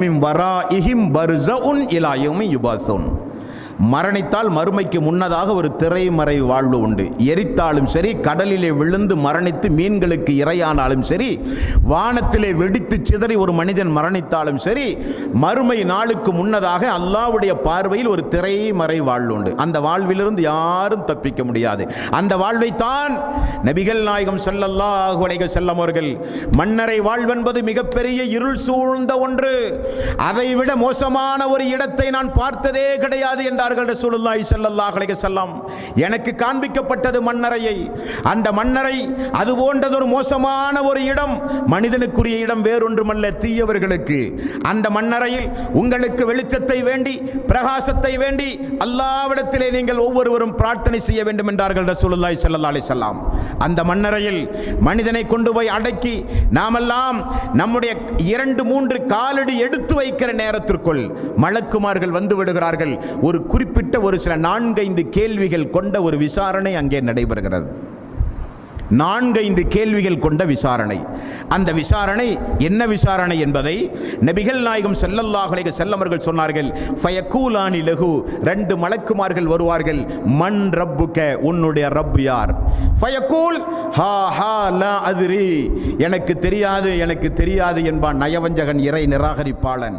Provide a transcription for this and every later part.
min waraihim barzaun ila yaumi மரணித்தால் மறுமைக்கு முன்னதாக ஒரு திரைமறை வாழ்வு உண்டு. எரித்தாலும் சரி கடலிலே விழுந்து மரணித்து மீன்களுக்கு இரையானாலும் சரி வானத்திலே வெடித்து சிதறி ஒரு மனிதன் மரணித்தாலும் சரி மறுமை நாளுக்கு முன்னதாக அல்லாவுடைய பார்வையில் ஒரு திரைமறை வாழ்வு உண்டு. அந்த வாழ்விலிருந்து யாரும் தப்பிக்க முடியாது. அந்த வாழ்வைத்தான் நபிகள் நாயகம் செல்லல்லாஹு அலைஹி வஸல்லம் அவர்கள் மன்னரை வாழ்வென்பது மிகப்பெரிய இருள் சூழ்ந்த ஒன்று. அதைவிட மோசமான ஒரு இடத்தை நான் பார்த்ததே கிடையாது சொன்னார்கள் ரசூலுல்லாஹி ஸல்லல்லாஹு அலைஹி வஸல்லம். எனக்கு காண்பிக்கப்பட்டது மன்னரையை. அந்த மன்னரை அது போன்றதொரு மோசமான ஒரு இடம் மனிதனுக்குரிய இடம் வேறொன்றுமல்ல தீயவர்களுக்கு. அந்த மன்னரையில் உங்களுக்கு வெளிச்சத்தை வேண்டி பிரகாசத்தை வேண்டி அல்லாவிடத்திலே நீங்கள் ஒவ்வொருவரும் பிரார்த்தனை செய்ய வேண்டும் என்றார்கள் ரசூலுல்லாஹி ஸல்லல்லாஹு அலைஹி வஸல்லம். அந்த மன்னரையில் மனிதனை கொண்டு போய் அடக்கி நாமெல்லாம் நம்முடைய இரண்டு மூன்று காலடி எடுத்து வைக்கிற நேரத்திற்குள் மலக்குமார்கள் வந்து விடுகிறார்கள். ஒரு குறிப்பிட்ட ஒரு சில நான்கைந்து கேள்விகள் கொண்ட ஒரு விசாரணை அங்கே நடைபெறுகிறது. நான்கைந்து கேள்விகள் கொண்ட விசாரணை. அந்த விசாரணை என்ன விசாரணை என்பதை நபிகள் நாயகம் செல்லல்லாஹலை செல்லமர்கள் சொன்னார்கள். ஃபயக்கூலானி லகு ரெண்டு மலக்குமார்கள் வருவார்கள். மண் ரப்புக்க உன்னுடைய ரப் யார்? ஃபயக்கூல் ஹா ஹா லா அதிரி. எனக்கு தெரியாது எனக்கு தெரியாது என்பான் நயவஞ்சகன் இறை நிராகரிப்பாளன்.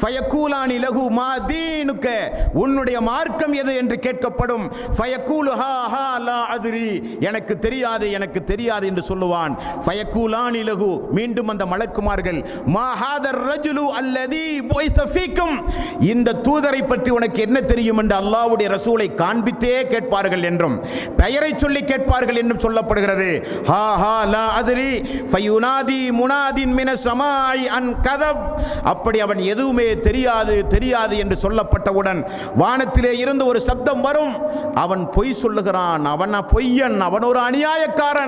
ஃபயக்கூலானி லகு மா தீனுக்க உன்னுடைய மார்க்கம் எது என்று கேட்கப்படும்? ஃபயக்கூலு ஹா ஹா லா அதிரி. எனக்கு தெரியாது எனக்கு எனக்கு தெரியாது என்று சொல்லுவான். ஃபயக்கூலானி இலகு. மீண்டும் அந்த மலக்குமார்கள் மாஹாதர் ரஜுலு அல்லதி போய்சஃபீக்கும் இந்த தூதரை பற்றி உனக்கு என்ன தெரியும் என்று அல்லாஹ்வுடைய ரசூலை காண்பித்தே கேட்பார்கள் என்றும் பெயரை சொல்லி கேட்பார்கள் என்றும் சொல்லப்படுகிறது. ஹா ஹா லா அதிரி ஃபயுனாதி முனாதின் மின சமாய் அன் கதப். அப்படி அவன் எதுவுமே தெரியாது தெரியாது என்று சொல்லப்பட்டவுடன் வானத்திலே இருந்து ஒரு சப்தம் வரும். அவன் பொய் சொல்லுகிறான். அவன் பொய்யன். அவன் ஒரு அநியாயக்காரன்.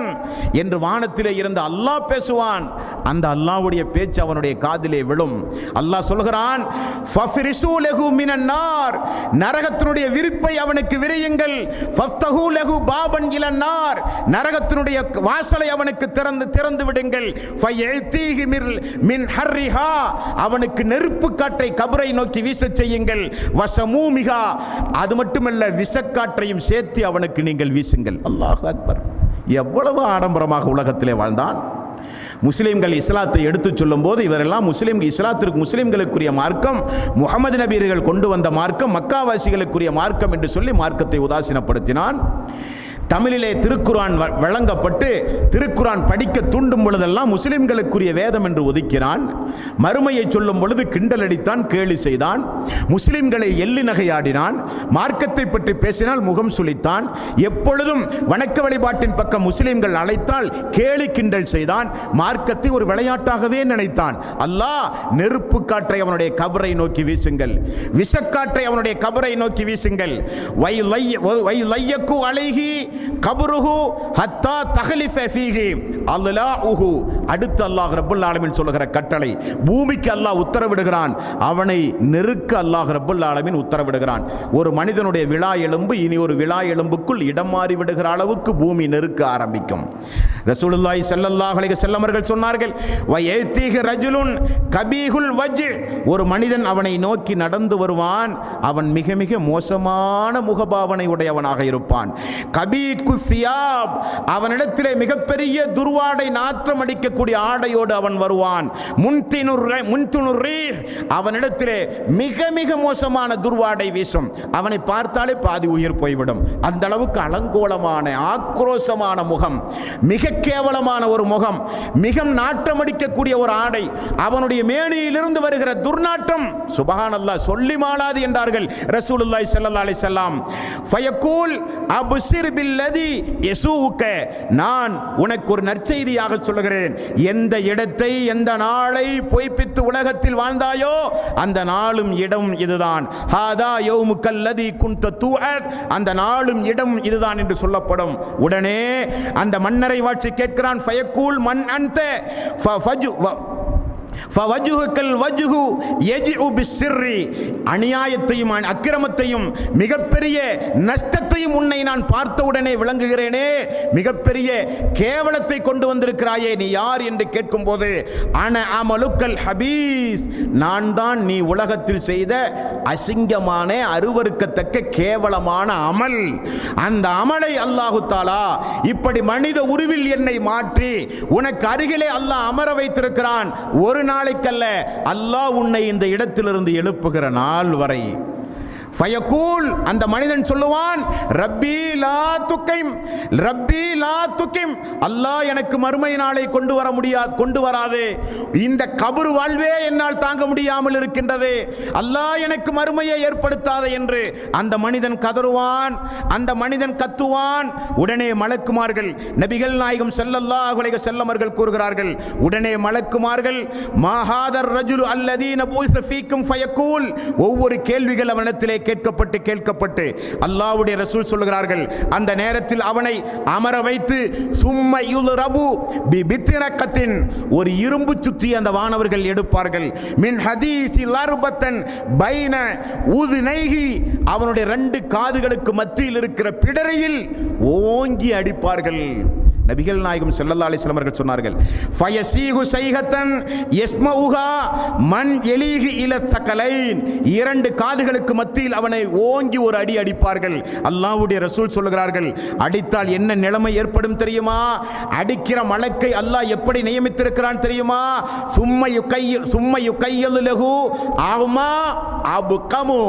என்று வானத்திலே இருந்து அல்லாஹ் பேசுவான். அந்த அல்லாஹ்வுடைய பேச்சு அவனுடைய காதிலே விழும். அல்லாஹ் சொல்கிறான் நரகத்தினுடைய விரிப்பை அவனுக்கு விரியுங்கள். லஹு பாபன் இலன் நரகத்தினுடைய வாசலை அவனுக்கு திறந்து திறந்து விடுங்கள். மின் ஹர்ரிஹா. அவனுக்கு நெருப்பு காற்றை கபரை நோக்கி வீசச் செய்யுங்கள். வசமூமிகா அது மட்டுமல்ல விஷக்காற்றையும் சேர்த்து அவனுக்கு நீங்கள் வீசுங்கள். அல்லாஹ் அக்பர். எவ்வளவு ஆடம்பரமாக உலகத்திலே வாழ்ந்தான்? முஸ்லீம்கள் இஸ்லாத்தை எடுத்துச் சொல்லும்போது இவரெல்லாம் முஸ்லீம் இஸ்லாத்திற்கு முஸ்லீம்களுக்குரிய மார்க்கம் முகமது நபீர்கள் கொண்டு வந்த மார்க்கம் மக்காவாசிகளுக்குரிய மார்க்கம் என்று சொல்லி மார்க்கத்தை உதாசீனப்படுத்தினான். தமிழிலே திருக்குரான் வ- வழங்கப்பட்டு திருக்குரான் படிக்க தூண்டும் பொழுதெல்லாம் முஸ்லிம்களுக்குரிய வேதம் என்று ஒதுக்கினான். மறுமையை சொல்லும் பொழுது கிண்டல் அடித்தான் கேலி செய்தான். முஸ்லிம்களை எள்ளி நகையாடினான். மார்க்கத்தை பற்றி பேசினால் முகம் சுளித்தான். எப்பொழுதும் வணக்க வழிபாட்டின் பக்கம் முஸ்லிம்கள் அழைத்தால் கேலி கிண்டல் செய்தான். மார்க்கத்தை ஒரு விளையாட்டாகவே நினைத்தான். அல்லாஹ் நெருப்பு காற்றை அவனுடைய கபரை நோக்கி வீசுங்கள். விஷக்காற்றை அவனுடைய கபரை நோக்கி வீசுங்கள். வை லைய- வை லையக்கு அழகி கபுருஹு ஹத்தா தஹலிஃப ஃபீஹி. அல்லாஹு அடுத்து அல்லாஹ் ரப்பல் ஆலமீன் சொல்லுகிற கட்டளை பூமிக்கு அல்லாஹ் உத்தரவிடுகிறான். அவனை நெருக்க அல்லாஹ் ரப்பல் ஆலமீன் உத்தரவிடுகிறான். ஒரு மனிதனுடைய விழா எலும்பு இனி ஒரு விழா எலும்புக்குள் இடம் மாறி விடுகிற அளவுக்கு பூமி நெருக்க ஆரம்பிக்கும். ரசூலுல்லாஹி ஸல்லல்லாஹு அலைஹி வஸல்லம் அவர்கள் சொன்னார்கள் வயத்தீக ரஜுலுன் கபீஹுல் வஜ் ஒரு மனிதன் அவனை நோக்கி நடந்து வருவான் அவன் மிக மிக மோசமான முகபாவனை உடையவனாக இருப்பான். கபீ சியாப் அவனிடத்திலே மிகப்பெரிய துர்வாடை நாற்றம் அடிக்கக்கூடிய ஆடையோடு அவன் வருவான். முன்தினுர் முன்துனுர் அவனிடத்திலே மிக மிக மோசமான துர்வாடை வீசும். அவனை பார்த்தாலே பாதி உயிர் போய்விடும். அந்த அளவுக்கு அலங்கோலமான ஆக்ரோஷமான முகம். மிக கேவலமான ஒரு முகம். மிக நாற்றம் அடிக்கக்கூடிய ஒரு ஆடை. அவனுடைய மேனியிலிருந்து வருகிற துர்நாற்றம். சுபஹானல்லாஹ் சொல்லி மாளாது என்றார்கள். ரசூலுல்லாஹி ஸல்லல்லாஹு அலைஹி வஸல்லம். ஃபயக்கூல் பில் லதி யசூக்க நான் உனக்கு ஒரு நற்செய்தியாக சொல்லுகிறேன். எந்த இடத்தை எந்த நாளை பொய்ப்பித்து உலகத்தில் வாழ்ந்தாயோ அந்த நாளும் இடம் இதுதான். ஹாதா யௌமுக்கல்லதி குன்த தூஹத் அந்த நாளும் இடம் இதுதான் என்று சொல்லப்படும். உடனே அந்த மன்னரை வாட்சி கேட்கிறான் ஃபயக்கூல் மன் அன்த. அநியாயத்தையும் அக்கிரமத்தையும் மிகப்பெரிய நஷ்டத்தையும் உன்னை நான் பார்த்தவுடனே விளங்குகிறேனே. மிகப்பெரிய கேவலத்தை கொண்டு வந்திருக்கிறாயே நீ யார் என்று கேட்கும்போது அன அமலுக்கல் ஹபீஸ். நான் தான் நீ உலகத்தில் செய்த அசிங்கமான அருவருக்கத்தக்க கேவலமான அமல். அந்த அமலை அல்லாஹு தாலா இப்படி மனித உருவில் என்னை மாற்றி உனக்கு அருகிலே அல்லாஹ் அமர வைத்திருக்கிறான். ஒரு நாளைக்கல்ல அல்லாஹ் உன்னை இந்த இடத்திலிருந்து எழுப்புகிற நாள் வரை ஃபயகூல் அந்த மனிதன் சொல்லுவான் ரப்பி லா துக்கைம் ரப்பி லா துக்கிம் அல்லாஹ் எனக்கு மறுமை நாளை கொண்டு வர முடியாது கொண்டு வராது. இந்த கபரு வாழ்வே என்னால் தாங்க முடியாமல் இருக்கின்றது. அல்லாஹ் எனக்கு மறுமையை ஏற்படுத்தாத என்று. அந்த மனிதன் கதறுவான் அந்த மனிதன் கத்துவான். உடனே மலக்குமார்கள் நபிகள் நாயகம் ஸல்லல்லாஹு அலைஹி செல்லமர்கள் கூறுகிறார்கள் உடனே மலக்குமார்கள் மாஹாதர் ரஜுல் அல்லதீன பூஸ ஃபீக்கும் ஃபயக்கூல் ஒவ்வொரு கேள்விகள் அவனத்திலே கேட்கப்பட்டு கேட்கப்பட்டு. அல்லாஹ்வுடைய ரசூல் சொல்லுகிறார்கள் அந்த நேரத்தில் அவனை அமர வைத்து சும்ம ரபு பி பித்திரக்கத்தின் ஒரு இரும்பு சுத்தி அந்த வானவர்கள் எடுப்பார்கள். மின் ஹதீசி லர்பத்தன் பைன நெய்கி அவனுடைய ரெண்டு காதுகளுக்கு மத்தியில் இருக்கிற பிடரையில் ஓங்கி அடிப்பார்கள். நபிகள் நாயகம் செல்லல்லா அலைஹி அவர்கள் சொன்னார்கள் ஃபயசீகு சைகத்தன் யஸ்மஉஹா மண் எலீஹி இல இரண்டு காதுகளுக்கு மத்தியில் அவனை ஓங்கி ஒரு அடி அடிப்பார்கள். அல்லாஹ்வுடைய ரசூல் சொல்லுகிறார்கள் அடித்தால் என்ன நிலைமை ஏற்படும் தெரியுமா? அடிக்கிற மலக்கை அல்லாஹ் எப்படி நியமித்திருக்கிறான் தெரியுமா? சும்மா யுக்கைய சும்மையு யுக்கையல் லகு ஆகுமா அபுகமு.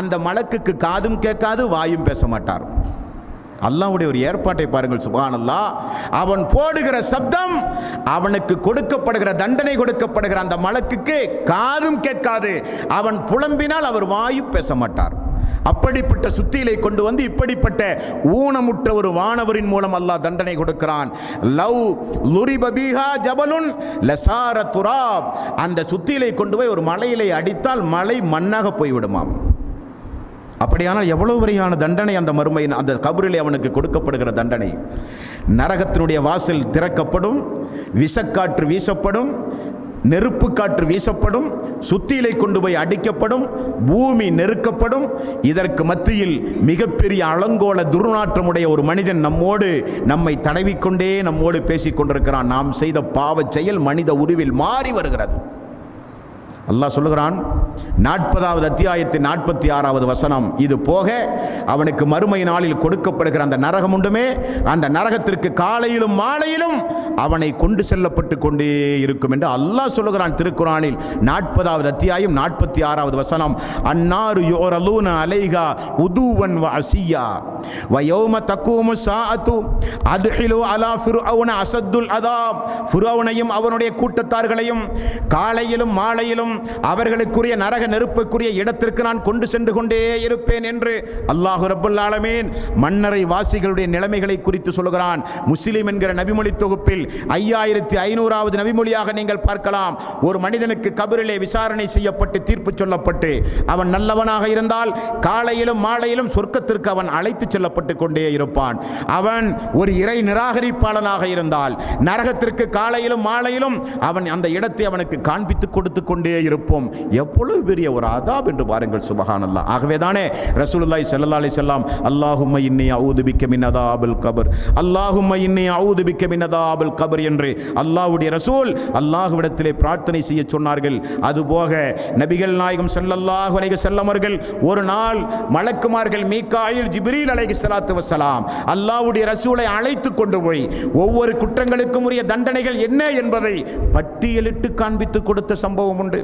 அந்த மலக்குக்கு காதும் கேட்காது வாயும் பேச மாட்டார். அல்லாவுடைய ஒரு ஏற்பாட்டை பாருங்கள் சுபானல்லா அவன் போடுகிற சப்தம் அவனுக்கு கொடுக்கப்படுகிற தண்டனை கொடுக்கப்படுகிற அந்த மலக்குக்கு காதும் கேட்காது. அவன் புலம்பினால் அவர் வாயும் பேச மாட்டார். அப்படிப்பட்ட சுத்தியிலை கொண்டு வந்து இப்படிப்பட்ட ஊனமுற்ற ஒரு வானவரின் மூலம் அல்லாஹ் தண்டனை கொடுக்கிறான். லவ் லுரிபபீஹா ஜபலுன் லசார துராப். அந்த சுத்தியிலை கொண்டு போய் ஒரு மலையிலே அடித்தால் மலை மண்ணாக போய்விடுமாம். அப்படியானால் எவ்வளவு வரையான தண்டனை அந்த மறுமையின் அந்த கபரிலே அவனுக்கு கொடுக்கப்படுகிற தண்டனை? நரகத்தினுடைய வாசல் திறக்கப்படும் விஷக்காற்று வீசப்படும் நெருப்பு காற்று வீசப்படும் சுத்தியிலை கொண்டு போய் அடிக்கப்படும் பூமி நெருக்கப்படும். இதற்கு மத்தியில் மிகப்பெரிய அலங்கோல துர்நாற்றமுடைய ஒரு மனிதன் நம்மோடு நம்மை தடவிக்கொண்டே நம்மோடு பேசிக்கொண்டிருக்கிறான். நாம் செய்த பாவச் செயல் மனித உருவில் மாறி வருகிறது. அல்லாஹ் சொல்லுகிறான் நாற்பதாவது அத்தியாயத்தின் நாற்பத்தி ஆறாவது வசனம். இது போக அவனுக்கு மறுமை நாளில் கொடுக்கப்படுகிற அந்த நரகம் உண்டுமே அந்த நரகத்திற்கு காலையிலும் மாலையிலும் அவனை கொண்டு செல்லப்பட்டு கொண்டே இருக்கும் என்று அல்லாஹ் சொல்லுகிறான் திருக்குறானில். நாற்பதாவது அத்தியாயம் நாற்பத்தி ஆறாவது வசனம். அன்னாறு யோரலூன அலைகா உதுவன் வசியா அசியா. வயோம தக்குவமு சாஅத்து அதுஹிலு அலா ஃபிர்அவுன அசத்துல் அதாப். ஃபிர்அவுனையும் அவனுடைய கூட்டத்தார்களையும் காலையிலும் மாலையிலும் அவர்களுக்குரிய நரக நெருப்புக்குரிய இடத்திற்கு நான் கொண்டு சென்று கொண்டே இருப்பேன் என்று அல்லாஹு ரப்பல் ஆலமீன் மன்னரை வாசிகளுடைய நிலைமைகளை குறித்து சொல்கிறான் முஸ்லிம் என்கிற நபிமொழி தொகுப்பில் ஐயாயிரத்தி ஐநூறாவது நபிமொழியாக நீங்கள் பார்க்கலாம். ஒரு மனிதனுக்கு கபரிலே விசாரணை செய்யப்பட்டு தீர்ப்பு சொல்லப்பட்டு அவன் நல்லவனாக இருந்தால் காலையிலும் மாலையிலும் சொர்க்கத்திற்கு அவன் அழைத்து செல்லப்பட்டு கொண்டே இருப்பான். அவன் ஒரு இறை நிராகரிப்பாளனாக இருந்தால் நரகத்திற்கு காலையிலும் மாலையிலும் அவன் அந்த இடத்தை அவனுக்கு காண்பித்து கொடுத்து கொண்டே இருப்போம். எவ்வளவு பெரிய ஒரு அதாப் என்று பாருங்கள் சுபஹானல்லாஹ் ஆகவே தானே ரசூலுல்லாய் செல்லல்லா அலி செல்லாம் அல்லாஹும் இன்னி அவுதுபிக்க பிக்க மின் கபர். அல்லாஹும் இன்னி அவுதுபிக்க பிக்க மின் கபர் என்று அல்லாஹ்வுடைய ரசூல் அல்லாஹுவிடத்திலே பிரார்த்தனை செய்ய சொன்னார்கள். அதுபோக நபிகள் நாயகம் செல்லல்லாஹு அலைக செல்லமர்கள் ஒரு நாள் மலக்குமார்கள் மீக்காயில் ஜிப்ரீல் அலைஹி ஸலாத்து வசலாம் அல்லாஹுடைய ரசூலை அழைத்து கொண்டு போய் ஒவ்வொரு குற்றங்களுக்கும் உரிய தண்டனைகள் என்ன என்பதை பட்டியலிட்டு காண்பித்து கொடுத்த சம்பவம் உண்டு.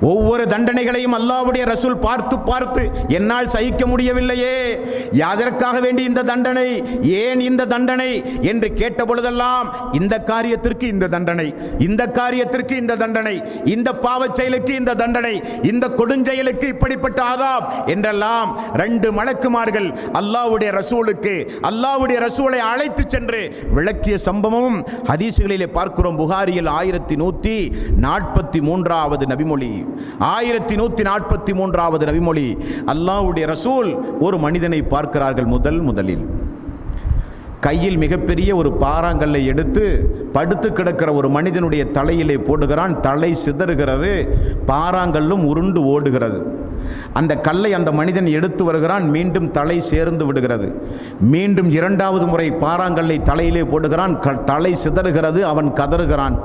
ஒவ்வொரு தண்டனைகளையும் அல்லாவுடைய ரசூல் பார்த்து பார்த்து என்னால் சகிக்க முடியவில்லையே. யாதற்காக வேண்டி இந்த தண்டனை? ஏன் இந்த தண்டனை? என்று கேட்ட பொழுதெல்லாம் இந்த காரியத்திற்கு இந்த தண்டனை இந்த காரியத்திற்கு இந்த தண்டனை இந்த பாவச் செயலுக்கு இந்த தண்டனை இந்த கொடுஞ்செயலுக்கு இப்படிப்பட்ட ஆதாம் என்றெல்லாம் ரெண்டு மலக்குமார்கள் அல்லாஹ்வுடைய ரசூலுக்கு அல்லாஹ்வுடைய ரசூலை அழைத்து சென்று விளக்கிய சம்பவமும் ஹதீசுகளிலே பார்க்கிறோம். புகாரியில் ஆயிரத்தி நூற்றி நாற்பத்தி மூன்றாவது நபிமொழி. ஆயிரத்தி நூற்றி நாற்பத்தி மூன்றாவது நபிமொழி அல்லாஹ்வுடைய ரசூல் ஒரு மனிதனை பார்க்கிறார்கள் முதல் முதலில். கையில் மிகப்பெரிய ஒரு பாறாங்கல்லை எடுத்து படுத்து கிடக்கிற ஒரு மனிதனுடைய தலையிலே போடுகிறான். தலை சிதறுகிறது. பாறாங்கல்லும் உருண்டு ஓடுகிறது. அந்த கல்லை அந்த மனிதன் எடுத்து வருகிறான். மீண்டும் தலை சேர்ந்து விடுகிறது. மீண்டும் இரண்டாவது முறை பாறாங்கல்லை தலையிலே போடுகிறான். க- தலை சிதறுகிறது. அவன் கதறுகிறான்.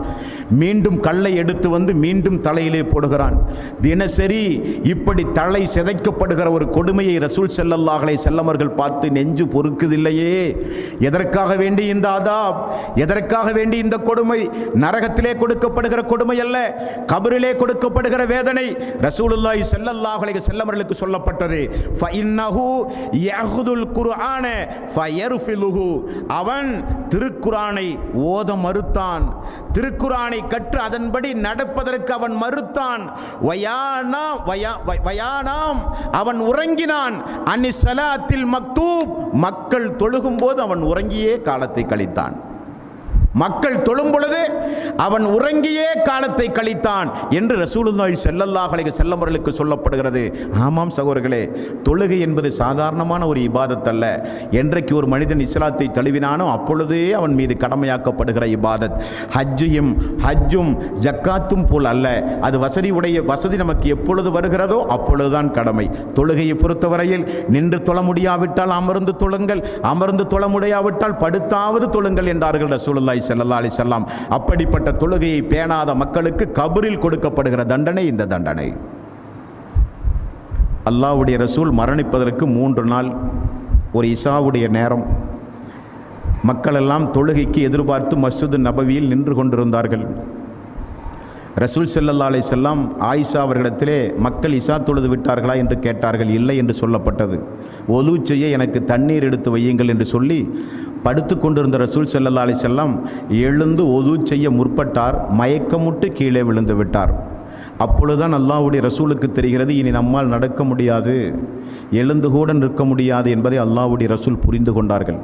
மீண்டும் கல்லை எடுத்து வந்து மீண்டும் தலையிலே போடுகிறான். தினசரி இப்படி தலை சிதைக்கப்படுகிற ஒரு கொடுமையை ரசூல் செல்லல்லாஹலை செல்லமர்கள் பார்த்து நெஞ்சு பொறுக்குதில்லையே. எதற்காக வேண்டி இந்த ஆதாப் எதற்காக வேண்டி இந்த கொடுமை நரகத்திலே கொடுக்கப்படுகிற கொடுமை அல்ல கபரிலே கொடுக்கப்படுகிற வேதனை ரசூலுல்லாஹி ஸல்லல்லாஹு அலைஹி செல்லமர்களுக்கு சொல்லப்பட்டது. ஃபஇன்னஹு யஹுதுல் குர்ஆன ஃபயர்ஃபிலுஹு. அவன் திருக்குரானை ஓத மறுத்தான். திருக்குரானை கற்று அதன்படி நடப்பதற்கு அவன் மறுத்தான். வயானா வயா- வயானாம் அவன் உறங்கினான். அன்னி சலாத்தில் மக்தூப் மக்கள் தொழுகும் போது அவன் உறங்கியே காலத்தை கழித்தான். மக்கள் தொழும் பொழுது அவன் உறங்கியே காலத்தை கழித்தான் என்று ரசூலுதாய் ஸல்லல்லாஹு அலைஹி செல்லமர்களுக்கு சொல்லப்படுகிறது. ஆமாம் சகோதரர்களே தொழுகை என்பது சாதாரணமான ஒரு இபாதத் அல்ல. என்றைக்கு ஒரு மனிதன் இஸ்லாத்தை தழுவினானோ அப்பொழுதே அவன் மீது கடமையாக்கப்படுகிற இபாதத். ஹஜ்ஜையும் ஹஜ்ஜும் ஜக்காத்தும் போல் அல்ல. அது வசதி உடைய வசதி நமக்கு எப்பொழுது வருகிறதோ அப்பொழுதுதான் கடமை. தொழுகையை பொறுத்தவரையில் நின்று தொழ முடியாவிட்டால் அமர்ந்து தொழுங்கள் அமர்ந்து தொழ முடியாவிட்டால் படுத்தாவது தொழுங்கள் என்றார்கள் ரசூலுல்லாய் செல்லல்லா அலி செல்லாம் அப்படிப்பட்ட தொழுகையை பேணாத மக்களுக்கு கபரில் கொடுக்கப்படுகிற தண்டனை இந்த தண்டனை. அல்லாஹ்வுடைய ரசூல் மரணிப்பதற்கு மூன்று நாள் ஒரு இஷாவுடைய நேரம். மக்களெல்லாம் தொழுகைக்கு எதிர்பார்த்து மசூது நபவியில் நின்று கொண்டிருந்தார்கள். ரசூல் செல்லல்லா அலைஹி செல்லாம் ஆயிஷா அவர்களிடத்திலே மக்கள் இசா தொழுது விட்டார்களா? என்று கேட்டார்கள். இல்லை என்று சொல்லப்பட்டது. ஒலு செய்ய எனக்கு தண்ணீர் எடுத்து வையுங்கள் என்று சொல்லி படுத்து கொண்டிருந்த ரசூல் ஸல்லல்லாஹு செல்லம் எழுந்து ஒது செய்ய முற்பட்டார் மயக்கமுட்டு கீழே விழுந்து விட்டார். அப்பொழுதுதான் அல்லாஹ்வுடைய ரசூலுக்கு தெரிகிறது இனி நம்மால் நடக்க முடியாது எழுந்து கூட நிற்க முடியாது என்பதை அல்லாஹுடைய ரசூல் புரிந்து கொண்டார்கள்.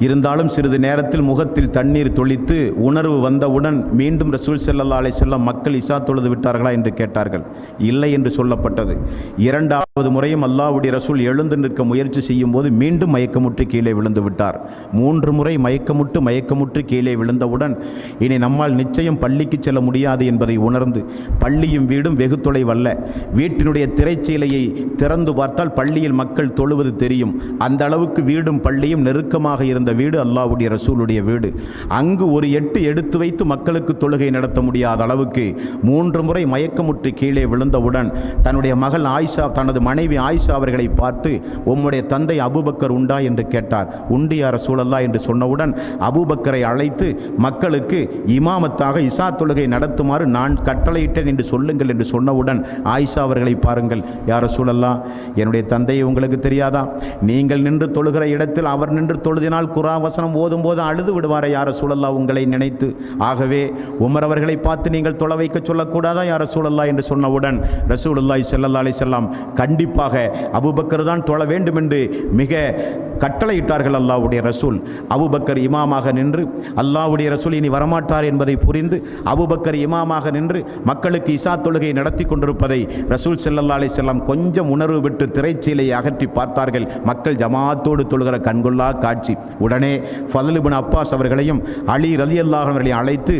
இருந்தாலும் சிறிது நேரத்தில் முகத்தில் தண்ணீர் தொளித்து உணர்வு வந்தவுடன் மீண்டும் ரசூல் செல்லல்லா அலைஹி செல்லம் மக்கள் இசா தொழுது விட்டார்களா என்று கேட்டார்கள். இல்லை என்று சொல்லப்பட்டது. இரண்டாவது முறையும் அல்லாவுடைய ரசூல் எழுந்து நிற்க முயற்சி செய்யும் போது மீண்டும் மயக்கமுற்று கீழே விழுந்து விட்டார். மூன்று முறை மயக்கமுட்டு மயக்கமுற்று கீழே விழுந்தவுடன் இனி நம்மால் நிச்சயம் பள்ளிக்கு செல்ல முடியாது என்பதை உணர்ந்து பள்ளியும் வீடும் வெகு தொலைவல்ல. வீட்டினுடைய திரைச்சீலையை திறந்து பார்த்தால் பள்ளியில் மக்கள் தொழுவது தெரியும். அந்த அளவுக்கு வீடும் பள்ளியும் நெருக்கமாக இருந்த வீடு அல்லாவுடைய ரசூலுடைய வீடு. அங்கு ஒரு எட்டு எடுத்து வைத்து மக்களுக்கு தொழுகை நடத்த முடியாத அளவுக்கு மூன்று முறை மயக்கமுற்று கீழே விழுந்தவுடன் தன்னுடைய மகள் ஆயிஷா தனது மனைவி ஆயிஷா அவர்களை பார்த்து உம்முடைய தந்தை அபுபக்கர் உண்டா? என்று கேட்டார். உண்டு யார் ரசூலல்லா என்று சொன்னவுடன் அபூபக்கரை அழைத்து மக்களுக்கு இமாமத்தாக இசா தொழுகை நடத்துமாறு நான் கட்டளையிட்டேன் என்று சொல்லுங்கள் என்று சொன்னவுடன் ஆயிஷா அவர்களை பாருங்கள். யார் சூழல்லா என்னுடைய தந்தையை உங்களுக்கு தெரியாதா? நீங்கள் நின்று தொழுகிற இடத்தில் அவர் நின்று தொழுதினால் குரா வசனம் ஓதும் போது அழுது விடுவாரா யார சூழல்லா உங்களை நினைத்து. ஆகவே உமர் அவர்களை பார்த்து நீங்கள் தொலை வைக்க சொல்லக்கூடாதா யார சூழல்லா என்று சொன்னவுடன் ரசூலுல்லாய் செல்லல்லா அலி செல்லாம் கண்டிப்பாக அபூபக்கர் தான் தொழ வேண்டும் என்று மிக கட்டளையிட்டார்கள் அல்லாவுடைய ரசூல். அபுபக்கர் இமாமாக நின்று அல்லாஹ்வுடைய ரசூல் இனி வரமாட்டார் என்பதை புரிந்து அபுபக்கர் இமாமாக நின்று மக்களுக்கு இசா தொழுகை நடத்தி கொண்டிருப்பதை ரசூல் செல்லல்லா அலி வஸல்லம் கொஞ்சம் உணர்வு விட்டு திரைச்சீலை அகற்றி பார்த்தார்கள். மக்கள் ஜமாத்தோடு தொழுகிற கண்கொள்ளா காட்சி. உடனே ஃபதல் அப்பாஸ் அவர்களையும் அலி ரலியல்லாஹு அவர்களையும் அழைத்து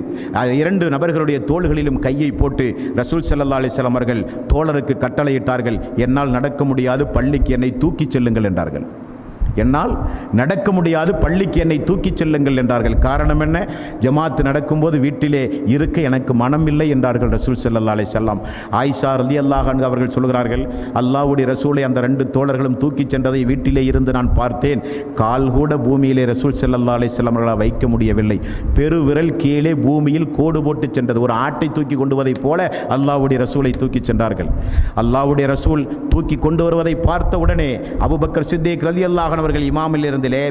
இரண்டு நபர்களுடைய தோள்களிலும் கையை போட்டு ரசூல் ஸல்லல்லாஹு அலைஹி அவர்கள் தோழருக்கு கட்டளையிட்டார்கள். என்னால் நடக்க முடியாது பள்ளிக்கு என்னை தூக்கிச் செல்லுங்கள் என்றார்கள். என்னால் நடக்க முடியாது பள்ளிக்கு என்னை தூக்கிச் செல்லுங்கள் என்றார்கள். காரணம் என்ன? ஜமாத்து நடக்கும்போது வீட்டிலே இருக்க எனக்கு மனம் இல்லை என்றார்கள் ரசூல் செல்லல்லாலே அலைஹி வஸல்லம். ஆயிஷா ரலி அல்லாஹ் அவர்கள் சொல்கிறார்கள் அல்லாஹ்வுடைய ரசூலை அந்த ரெண்டு தோழர்களும் தூக்கிச் சென்றதை வீட்டிலே இருந்து நான் பார்த்தேன். கால் கூட பூமியிலே ரசூல் ஸல்லல்லாஹு செல்லவர்களால் அவர்களால் வைக்க முடியவில்லை. பெருவிரல் கீழே பூமியில் கோடு போட்டு சென்றது. ஒரு ஆட்டை தூக்கி கொண்டு வருவதைப் போல அல்லாஹ்வுடைய ரசூலை தூக்கிச் சென்றார்கள். அல்லாவுடைய ரசூல் தூக்கி கொண்டு வருவதை பார்த்த உடனே சித்தேக் ரதி அல்லாஹன் அவர்கள் இமாமில் இருந்திலே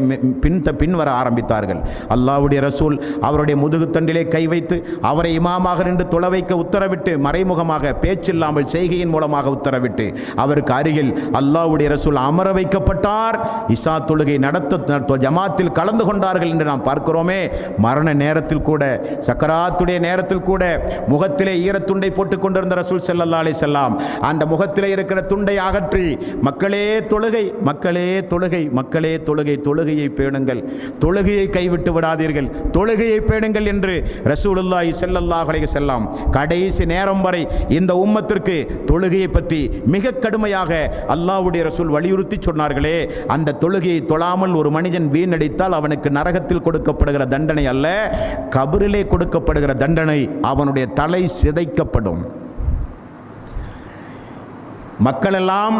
பின் பின் வர ஆரம்பித்தார்கள். அல்லாவுடைய ரசூல் அவருடைய முதுகுத்தண்டிலே கை வைத்து அவரை இமாமாக நின்று தொலை வைக்க உத்தரவிட்டு மறைமுகமாக பேச்சில்லாமல் செய்கையின் மூலமாக உத்தரவிட்டு அவருக்கு அருகில் அல்லாவுடைய ரசூல் அமர வைக்கப்பட்டார். இசா தொழுகை நடத்த ஜமாத்தில் கலந்து கொண்டார்கள் என்று நாம் பார்க்கிறோமே. மரண நேரத்தில் கூட சக்கராத்துடைய நேரத்தில் கூட முகத்திலே ஈரத்துண்டை போட்டுக் கொண்டிருந்த ரசூல் ஸல்லல்லாஹு அலைஹி செல்லாம் அந்த முகத்திலே இருக்கிற துண்டை அகற்றி மக்களே தொழுகை மக்களே தொழுகை மக்களே தொழுகை தொழுகையை பேணுங்கள். தொழுகையை கைவிட்டு விடாதீர்கள். தொழுகையை பேணுங்கள் என்று ரசூலுல்லாஹி ஸல்லல்லாஹு அலைஹி செல்லாம் கடைசி நேரம் வரை இந்த உம்மத்திற்கு தொழுகையை பற்றி மிக கடுமையாக அல்லாஹ்வுடைய ரசூல் வலியுறுத்தி சொன்னார்களே அந்த தொழுகையை தொழாமல் ஒரு மனிதன் வீணடித்தால் அவனுக்கு நரகத்தில் கொடுக்கப்படுகிற தண்டனை அல்ல கபரிலே கொடுக்கப்படுகிற தண்டனை அவனுடைய தலை சிதைக்கப்படும். மக்களெல்லாம்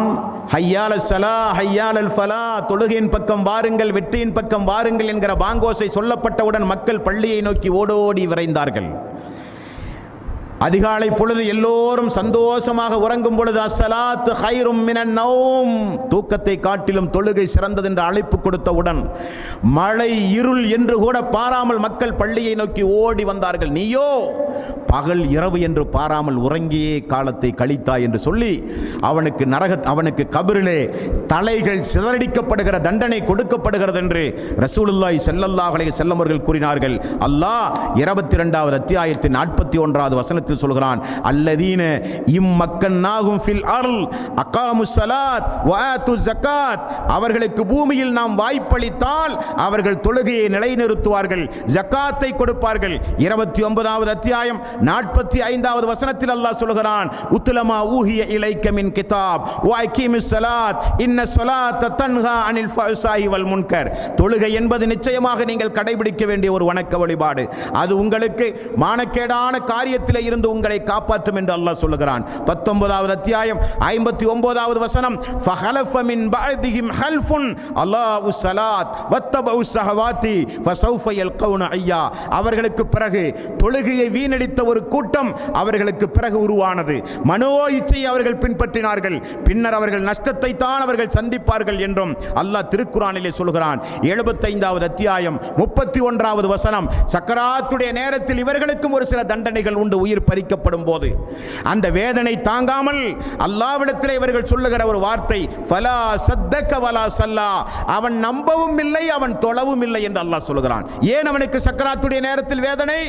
ஹையால சலா ஹையால் அல் ஃபலா தொழுகையின் பக்கம் வாருங்கள் வெற்றியின் பக்கம் வாருங்கள் என்கிற பாங்கோசை சொல்லப்பட்டவுடன் மக்கள் பள்ளியை நோக்கி ஓடோடி விரைந்தார்கள். அதிகாலை பொழுது எல்லோரும் சந்தோஷமாக உறங்கும் பொழுது அசலாத் ஹைரும் மினன் தூக்கத்தை காட்டிலும் தொழுகை சிறந்தது என்று அழைப்பு கொடுத்தவுடன் மழை இருள் என்று கூட பாராமல் மக்கள் பள்ளியை நோக்கி ஓடி வந்தார்கள். நீயோ பகல் இரவு என்று பாராமல் உறங்கியே காலத்தை கழித்தாய் என்று சொல்லி அவனுக்கு நரக அவனுக்கு கபிரிலே தலைகள் சிதறடிக்கப்படுகிற தண்டனை கொடுக்கப்படுகிறது என்று ரசூலுல்லாய் செல்லல்லாஹலை செல்லமர்கள் கூறினார்கள். அல்லாஹ் இருபத்தி ரெண்டாவது அத்தியாயத்தின் நாற்பத்தி ஒன்றாவது வசனத்தில் சொல்கிறான் அல்லதீன இம்மக்கன்னாகும் ஃபில் அருள் அகாமு ஸலாத் வஆத்து ஜகாத் அவர்களுக்கு பூமியில் நாம் வாய்ப்பளித்தால் அவர்கள் தொழுகையை நிலைநிறுத்துவார்கள் ஜக்காத்தை கொடுப்பார்கள். இருபத்தி ஒன்பதாவது அத்தியாயம் நாற்பத்தி ஐந்தாவது வசனத்தில் அல்லாஹ் சொல்கிறான் உத்துலமா ஊஹிய இலைக்கமின் கிதாப் வாய்கீமி சலாத் இன்ன சலாத் தன்ஹா அனில் ஃபஹ்சாஹி வல் முன்கர். தொழுகை என்பது நிச்சயமாக நீங்கள் கடைபிடிக்க வேண்டிய ஒரு வணக்க வழிபாடு. அது உங்களுக்கு மானக்கேடான காரியத்தில் இருந்து உங்களை காப்பாற்றும் என்று அல்லாஹ் சொல்லுகிறான். பத்தொன்பதாவது அத்தியாயம் ஐம்பத்தி ஒன்பதாவது வசனம் ஃபஹலஃப மின் பஅதிஹிம் ஹல்ஃபுன் அல்லாஹு ஸலாத் வத்தபு ஸஹவாத்தி ஃபஸௌஃப யல்கௌன ஐயா. அவர்களுக்கு பிறகு தொழுகையை வீணடித்த ஒரு கூட்டம் அவர்களுக்கு பிறகு உருவானது. மனோ இச்சையை அவர்கள் பின்பற்றினார்கள். பின்னர் அவர்கள் நஷ்டத்தை தான் அவர்கள் சந்திப்பார்கள் என்றும் அல்லாஹ் திருக்குறானிலே சொல்கிறான். எழுபத்தைந்தாவது அத்தியாயம் முப்பத்தி ஒன்றாவது வசனம். சக்கராத்துடைய நேரத்தில் இவர்களுக்கும் ஒரு சில தண்டனைகள் உண்டு உயிர் பறிக்கப்படும் போது. அந்த வேதனை தாங்காமல் அல்லாவிடத்தில் இவர்கள் சொல்லுகிற ஒரு வார்த்தை ஃபலா சத்தக்க வலா சல்லா. அவன் நம்பவும் இல்லை அவன் தொழவும் இல்லை என்று அல்லாஹ் சொல்கிறான். ஏன் அவனுக்கு சக்கராத்துடைய நேரத்தில் வேதனை?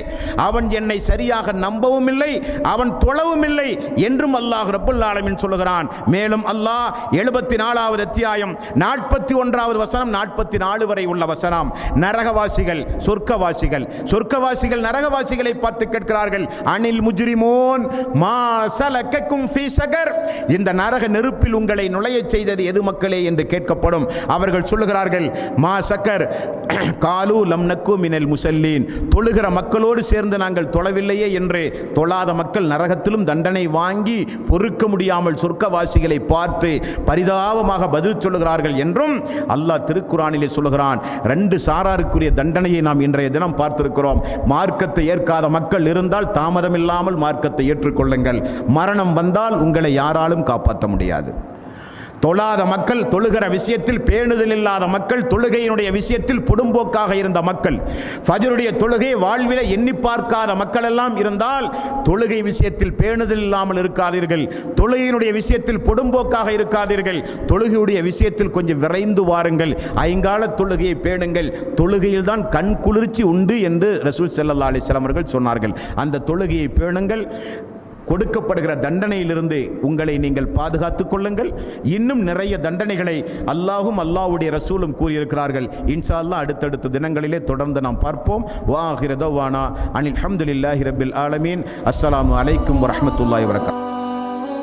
அவன் என்னை சரியாக நம்பவும் இல்லை அவன் தொழவும் இல்லை என்றும் அல்லாஹ் ரப்புல் ஆலமின் சொல்லுகிறான். மேலும் அல்லாஹ் எழுபத்தி நாலாவது அத்தியாயம் நாற்பத்தி ஒன்றாவது வசனம் நாற்பத்தி நாலு வரை உள்ள வசனம். நரகவாசிகள் சொர்க்கவாசிகள் சொர்க்கவாசிகள் நரகவாசிகளை பார்த்து கேட்கிறார்கள். அனில் முஜ்ரிமோன் மாசலக்கும் ஃபீசகர் சகர் இந்த நரக நெருப்பில் உங்களை நுழையச் செய்தது எது மக்களே என்று கேட்கப்படும். அவர்கள் சொல்லுகிறார்கள் மா சக்கர் காலு லம்னக்கு மினல் முசல்லீன். தொழுகிற மக்களோடு சேர்ந்து நாங்கள் தொழவில்லையே என்று தொழாத மக்கள் நரகத்திலும் தண்டனை வாங்கி பொறுக்க முடியாமல் சொர்க்கவாசிகளை பார்த்து பரிதாபமாக பதில் சொல்லுகிறார்கள் என்றும் அல்லாஹ் திருக்குறானிலே சொல்லுகிறான். ரெண்டு சாராருக்குரிய தண்டனையை நாம் இன்றைய தினம் பார்த்திருக்கிறோம். மார்க்கத்தை ஏற்காத மக்கள் இருந்தால் தாமதமில்லாமல் மார்க்கத்தை ஏற்றுக்கொள்ளுங்கள். மரணம் வந்தால் உங்களை யாராலும் காப்பாற்ற முடியாது. தொழாத மக்கள் தொழுகிற விஷயத்தில் பேணுதல் இல்லாத மக்கள் தொழுகையினுடைய விஷயத்தில் புடும்போக்காக இருந்த மக்கள். ஃபஜருடைய தொழுகை வாழ்வில எண்ணி பார்க்காத மக்கள் எல்லாம் இருந்தால் தொழுகை விஷயத்தில் பேணுதல் இல்லாமல் இருக்காதீர்கள். தொழுகையினுடைய விஷயத்தில் புடும்போக்காக இருக்காதீர்கள். தொழுகையுடைய விஷயத்தில் கொஞ்சம் விரைந்து வாருங்கள். ஐங்கால தொழுகையை பேணுங்கள். தொழுகையில் தான் கண் குளிர்ச்சி உண்டு என்று ரசூல் செல்லல்லா அலைஹி அவர்கள் சொன்னார்கள். அந்த தொழுகையை பேணுங்கள். கொடுக்கப்படுகிற தண்டனையிலிருந்து உங்களை நீங்கள் பாதுகாத்துக் கொள்ளுங்கள். இன்னும் நிறைய தண்டனைகளை அல்லாஹும் அல்லாஹ்வுடைய ரசூலும் கூறியிருக்கிறார்கள். இன்ஷா அல்லா அடுத்தடுத்த தினங்களிலே தொடர்ந்து நாம் பார்ப்போம். வாஹிரதவானா அனில் ஹம்துலில்லாஹி ரபில் ஆலமீன். அஸ்லாம் அலைக்கும் வரமத்துல்லாய் வரகாத்